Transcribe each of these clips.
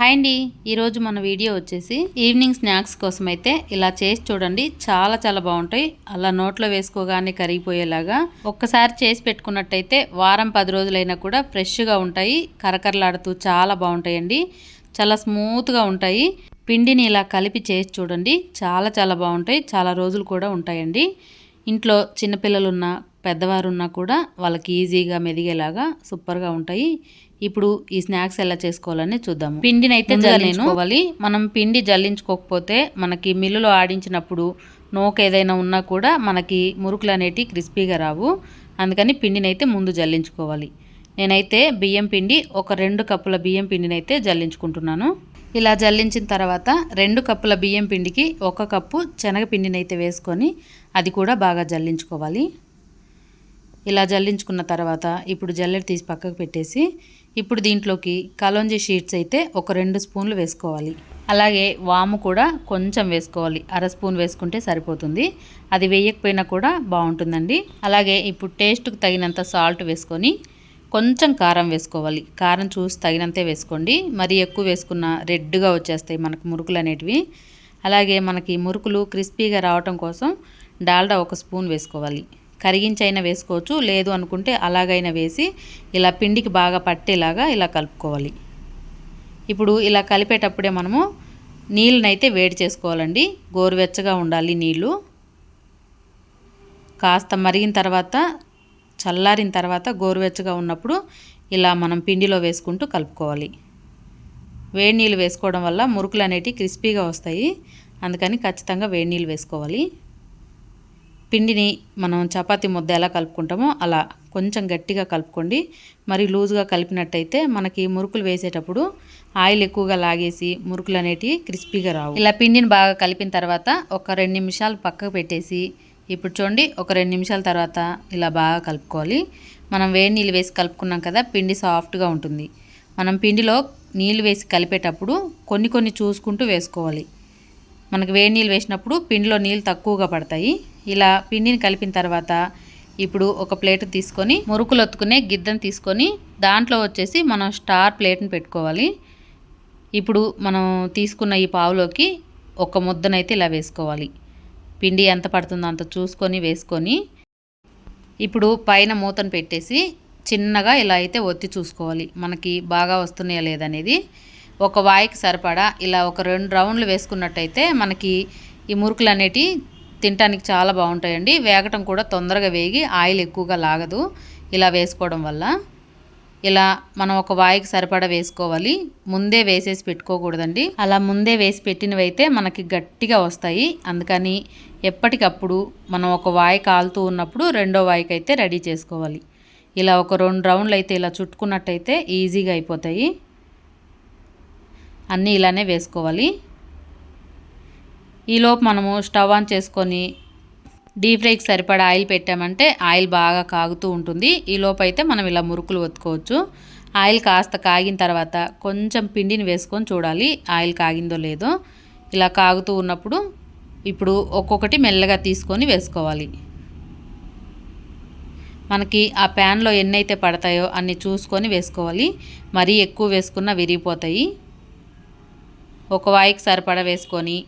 Hi అండి. ఈరోజు మన వీడియో వచ్చేసి ఈవినింగ్ స్నాక్స్ కోసం అయితే ఇలా చేసి చూడండి. చాలా చాలా బాగుంటాయి. అలా నోట్లో వేసుకోగానే కరిగిపోయేలాగా ఒక్కసారి చేసి పెట్టుకున్నట్టయితే వారం పది రోజులైనా కూడా ఫ్రెష్గా ఉంటాయి. కరకరలాడుతూ చాలా బాగుంటాయండి. చాలా స్మూత్గా ఉంటాయి. పిండిని ఇలా కలిపి చేసి చూడండి. చాలా చాలా బాగుంటాయి. చాలా రోజులు కూడా ఉంటాయండి. ఇంట్లో చిన్నపిల్లలున్నా పెద్దవారు ఉన్నా కూడా వాళ్ళకి ఈజీగా మెదిగేలాగా సూపర్గా ఉంటాయి. ఇప్పుడు ఈ స్నాక్స్ ఎలా చేసుకోవాలని చూద్దాం పిండిని అయితే జల్లించుకోవాలి. మనం పిండి జల్లించుకోకపోతే మనకి మిల్లులో ఆడించినప్పుడు నోక ఏదైనా ఉన్నా కూడా మనకి మురుకులు అనేటివి క్రిస్పీగా రావు. అందుకని పిండిని అయితే ముందు జల్లించుకోవాలి. నేనైతే బియ్యం పిండి ఒక రెండు కప్పుల బియ్యం పిండిని అయితే జల్లించుకుంటున్నాను. ఇలా జల్లించిన తర్వాత రెండు కప్పుల బియ్యం పిండికి ఒక కప్పు శనగపిండిని అయితే వేసుకొని అది కూడా బాగా జల్లించుకోవాలి. ఇలా జల్లించుకున్న తర్వాత ఇప్పుడు జల్లెడ తీసి పక్కకు పెట్టేసి ఇప్పుడు దీంట్లోకి కలోంజీ షీట్స్ అయితే ఒక రెండు స్పూన్లు వేసుకోవాలి. అలాగే వాము కూడా కొంచెం వేసుకోవాలి. అర స్పూన్ వేసుకుంటే సరిపోతుంది. అది వేయకపోయినా కూడా బాగుంటుందండి. అలాగే ఇప్పుడు టేస్ట్కి తగినంత సాల్ట్ వేసుకొని కొంచెం కారం వేసుకోవాలి. కారం చూసి తగినంతే వేసుకోండి. మరి ఎక్కువ వేసుకున్న రెడ్గా వచ్చేస్తాయి మనకు మురుకులు అనేటివి. అలాగే మనకి మురుకులు క్రిస్పీగా రావటం కోసం డాల్డా ఒక స్పూన్ వేసుకోవాలి. కరిగించైనా వేసుకోవచ్చు లేదు అనుకుంటే అలాగైనా వేసి ఇలా పిండికి బాగా పట్టేలాగా ఇలా కలుపుకోవాలి. ఇప్పుడు ఇలా కలిపేటప్పుడే మనము నీళ్ళనైతే వేడి చేసుకోవాలండి. గోరువెచ్చగా ఉండాలి నీళ్ళు. కాస్త మరిగిన తర్వాత చల్లారిన తర్వాత గోరువెచ్చగా ఉన్నప్పుడు ఇలా మనం పిండిలో వేసుకుంటూ కలుపుకోవాలి. వేడి నీళ్ళు వేసుకోవడం వల్ల మురుకులు అనేటివి క్రిస్పీగా వస్తాయి. అందుకని ఖచ్చితంగా వేడి నీళ్ళు వేసుకోవాలి. పిండిని మనం చపాతి ముద్ద ఎలా కలుపుకుంటామో అలా కొంచెం గట్టిగా కలుపుకోండి. మరి లూజ్గా కలిపినట్టయితే మనకి మురుకులు వేసేటప్పుడు ఆయిల్ ఎక్కువగా లాగేసి మురుకులు అనేటివి క్రిస్పీగా రావు. ఇలా పిండిని బాగా కలిపిన తర్వాత ఒక రెండు నిమిషాలు పక్కకు పెట్టేసి ఇప్పుడు చూడండి ఒక రెండు నిమిషాల తర్వాత ఇలా బాగా కలుపుకోవాలి. మనం వేడి నీళ్ళు వేసి కలుపుకున్నాం కదా పిండి సాఫ్ట్గా ఉంటుంది. మనం పిండిలో నీళ్ళు వేసి కలిపేటప్పుడు కొన్ని కొన్ని చూసుకుంటూ వేసుకోవాలి. మనకి వేడి నీళ్ళు వేసినప్పుడు పిండిలో నీళ్ళు తక్కువగా పడతాయి. ఇలా పిండిని కలిపిన తర్వాత ఇప్పుడు ఒక ప్లేట్ తీసుకొని మురుకులు ఒత్తుకునే గిద్దెను తీసుకొని దాంట్లో వచ్చేసి మనం స్టార్ ప్లేట్ని పెట్టుకోవాలి. ఇప్పుడు మనం తీసుకున్న ఈ పావులోకి ఒక ముద్దనైతే ఇలా వేసుకోవాలి. పిండి ఎంత పడుతుందో అంత చూసుకొని వేసుకొని ఇప్పుడు పైన మూతను పెట్టేసి చిన్నగా ఇలా అయితే ఒత్తి చూసుకోవాలి. మనకి బాగా వస్తున్నాయా లేదనేది ఒక వాయికి సరిపడా ఇలా ఒక రెండు రౌండ్లు వేసుకున్నట్టయితే మనకి ఈ మురుకులు అనేటివి తినటానికి చాలా బాగుంటాయండి. వేగటం కూడా తొందరగా వేగి ఆయిల్ ఎక్కువగా లాగదు ఇలా వేసుకోవడం వల్ల. ఇలా మనం ఒక వాయికి సరిపడా వేసుకోవాలి. ముందే వేసేసి పెట్టుకోకూడదండి. అలా ముందే వేసి పెట్టినవైతే మనకి గట్టిగా వస్తాయి. అందుకని ఎప్పటికప్పుడు మనం ఒక వాయి కాలుతూ ఉన్నప్పుడు రెండో వాయికి అయితే రెడీ చేసుకోవాలి. ఇలా ఒక రెండు రౌండ్లు అయితే ఇలా చుట్టుకున్నట్టయితే ఈజీగా అయిపోతాయి. అన్నీ ఇలానే వేసుకోవాలి. ఈలోపు మనము స్టవ్ ఆన్ చేసుకొని డీప్ ఫ్రైకి సరిపడా ఆయిల్ పెట్టామంటే ఆయిల్ బాగా కాగుతూ ఉంటుంది. ఈలోపు అయితే మనం ఇలా మురుకులు ఒత్తుకోవచ్చు. ఆయిల్ కాస్త కాగిన తర్వాత కొంచెం పిండిని వేసుకొని చూడాలి ఆయిల్ కాగిందో లేదో. ఇలా కాగుతూ ఉన్నప్పుడు ఇప్పుడు ఒక్కొక్కటి మెల్లగా తీసుకొని వేసుకోవాలి. మనకి ఆ ప్యాన్లో ఎన్నైతే పడతాయో అన్ని చూసుకొని వేసుకోవాలి. మరీ ఎక్కువ వేసుకున్న విరిగిపోతాయి. ఒక వాయికి సరిపడా వేసుకొని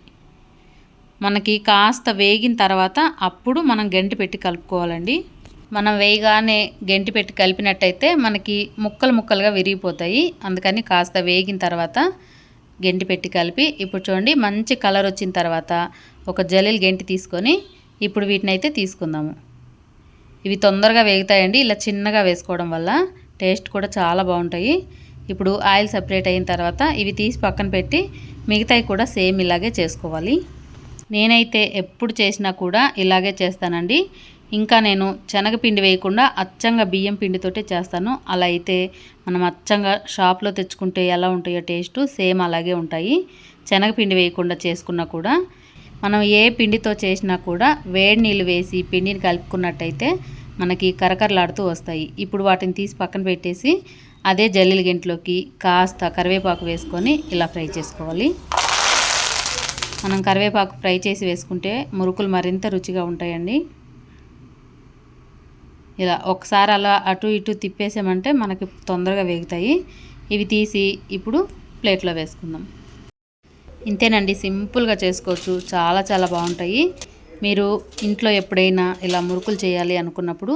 మనకి కాస్త వేగిన తర్వాత అప్పుడు మనం గంటి పెట్టి కలుపుకోవాలండి. మనం వేయగానే గంటి పెట్టి కలిపినట్టయితే మనకి ముక్కలు ముక్కలుగా విరిగిపోతాయి. అందుకని కాస్త వేగిన తర్వాత గంటి పెట్టి కలిపి ఇప్పుడు చూడండి మంచి కలర్ వచ్చిన తర్వాత ఒక జలీల్ గంటి తీసుకొని ఇప్పుడు వీటిని అయితే తీసుకుందాము. ఇవి తొందరగా వేగుతాయండి ఇలా చిన్నగా వేసుకోవడం వల్ల టేస్ట్ కూడా చాలా బాగుంటాయి. ఇప్పుడు ఆయిల్ సపరేట్ అయిన తర్వాత ఇవి తీసి పక్కన పెట్టి మిగతాయి కూడా సేమ్ ఇలాగే చేసుకోవాలి. నేనైతే ఎప్పుడు చేసినా కూడా ఇలాగే చేస్తానండి. ఇంకా నేను శనగపిండి వేయకుండా అచ్చంగా బియ్యం పిండితోటే చేస్తాను. అలా అయితే మనం అచ్చంగా షాప్లో తెచ్చుకుంటే ఎలా ఉంటాయో టేస్ట్ సేమ్ అలాగే ఉంటాయి. శనగపిండి వేయకుండా చేసుకున్నా కూడా మనం ఏ పిండితో చేసినా కూడా వేడి నీళ్ళు వేసి పిండిని కలుపుకున్నట్టయితే మనకి కరకరలాడుతూ వస్తాయి. ఇప్పుడు వాటిని తీసి పక్కన పెట్టేసి అదే జల్లీల గింట్లోకి కాస్త కరివేపాకు వేసుకొని ఇలా ఫ్రై చేసుకోవాలి. మనం కరివేపాకు ఫ్రై చేసి వేసుకుంటే మురుకులు మరింత రుచిగా ఉంటాయండి. ఇలా ఒకసారి అలా అటు ఇటు తిప్పేసామంటే మనకి తొందరగా వేగుతాయి. ఇవి తీసి ఇప్పుడు ప్లేట్లో వేసుకుందాం. ఇంతేనండి సింపుల్గా చేసుకోవచ్చు. చాలా చాలా బాగుంటాయి. మీరు ఇంట్లో ఎప్పుడైనా ఇలా మురుకులు చేయాలి అనుకున్నప్పుడు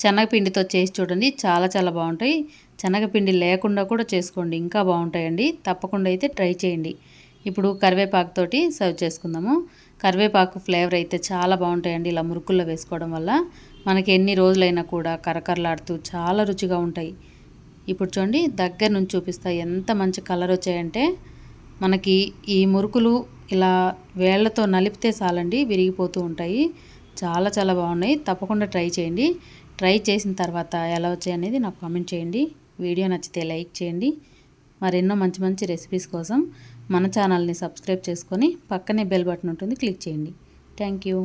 శనగపిండితో చేసి చూడండి చాలా చాలా బాగుంటాయి. శనగపిండి లేకుండా కూడా చేసుకోండి. ఇంకా బాగుంటాయండి. తప్పకుండా అయితే ట్రై చేయండి. ఇప్పుడు కరివేపాకుతోటి సర్వ్ చేసుకుందాము. కరివేపాకు ఫ్లేవర్ అయితే చాలా బాగుంటాయండి ఇలా మురుకుల్లో వేసుకోవడం వల్ల. మనకి ఎన్ని రోజులైనా కూడా కరకరలాడుతూ చాలా రుచిగా ఉంటాయి. ఇప్పుడు చూడండి దగ్గర నుంచి చూపిస్తా ఎంత మంచి కలర్ వచ్చాయంటే మనకి ఈ మురుకులు ఇలా వేళ్ళతో నలిపితే చాలండి విరిగిపోతూ ఉంటాయి. చాలా చాలా బాగున్నాయి. తప్పకుండా ట్రై చేయండి. ట్రై చేసిన తర్వాత ఎలా వచ్చాయి అనేది నాకు కామెంట్ చేయండి. వీడియో నచ్చితే లైక్ చేయండి. మరెన్నో మంచి మంచి రెసిపీస్ కోసం మన ఛానల్ని సబ్స్క్రైబ్ చేసుకొని పక్కనే బెల్ బటన్ ఉంటుంది. క్లిక్ చేయండి. Thank you